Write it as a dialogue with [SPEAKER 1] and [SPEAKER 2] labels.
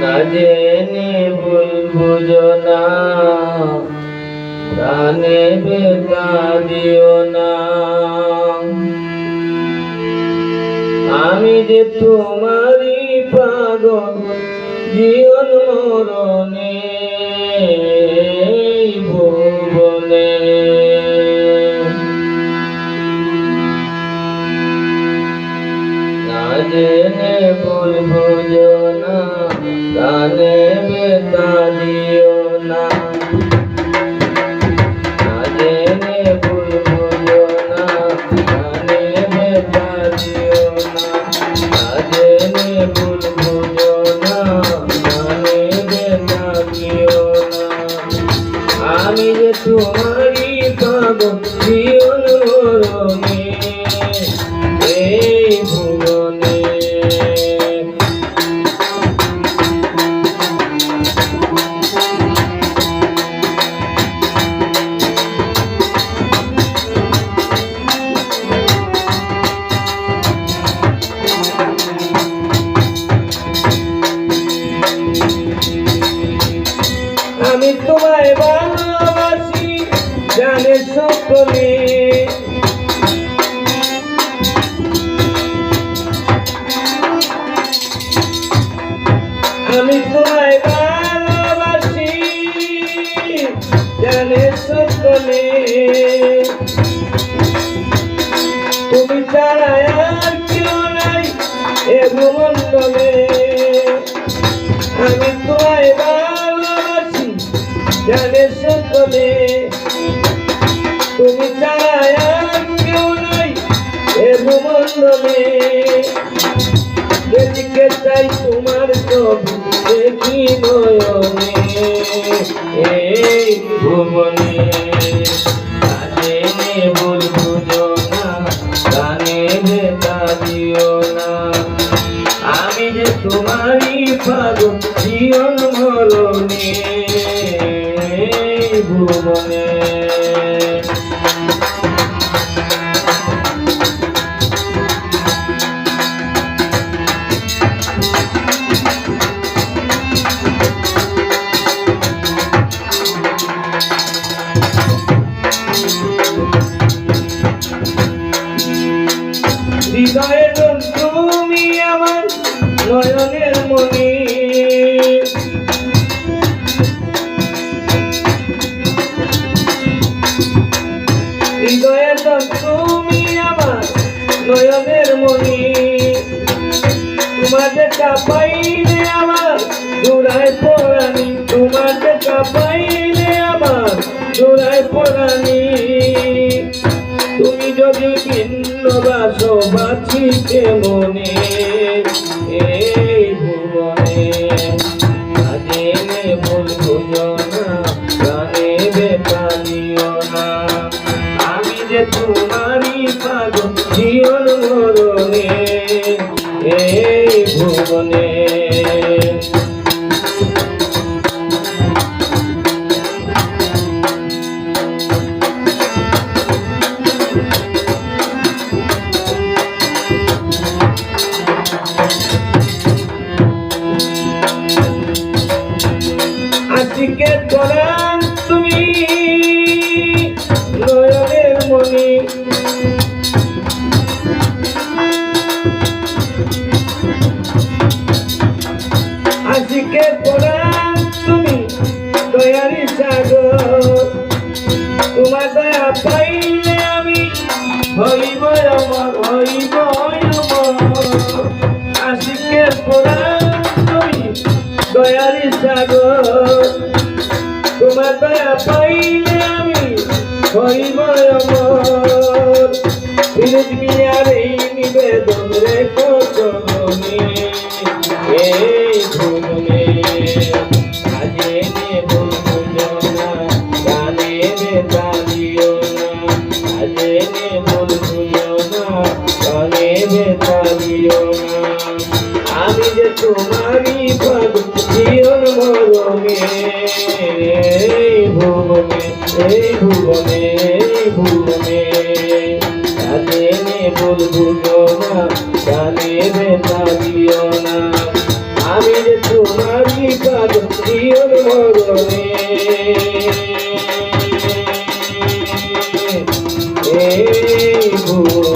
[SPEAKER 1] না জেনে ভুল বুঝো না। প্রাণে বেতা দিও না। আমি যে তোমারই পাগল, জীবন মরণে ভুবনে। না জেনে ভুল বুঝো জেনে বেতা দিও না। আমি যে তোমারই আমি তোমায় ভালোবাসি জানে সকলে। আমি তোমায় ভালোবাসি জানে সকলে। তুমি ছাড়া জানে সকলে, তুমি ছাড়া আর কেউ নাই এ ভূমণ্ডলে যেদিকে চাই তোমার ছবি দেখি নয়নে এই ভুবনে ভুল ভুবনে হৃদয়ের তুমি আমার নয়নের তোমার দেখা পাইলে আমার জোড়ায় পড়ানি তোমাকে দেখা পাইলে আমার জোড়ায় পড়ানি তুমি যদি ভিন্ন বাসো বাঁচিতে মনে ভুবনে আজকে তোরান তুমি হইব আমার হইব আমার। আজকে তোরান তুমি দয়ারি সাগর। তোমার দয়া পাইলে আমি হইব অমর ফিরোজ মিয়ার এই নিবেদন রে কতনে লাগে নে বলব না, জানে রে তা না। আমি যে তোমারই প্রিয় ভগনে। এই ভুবনে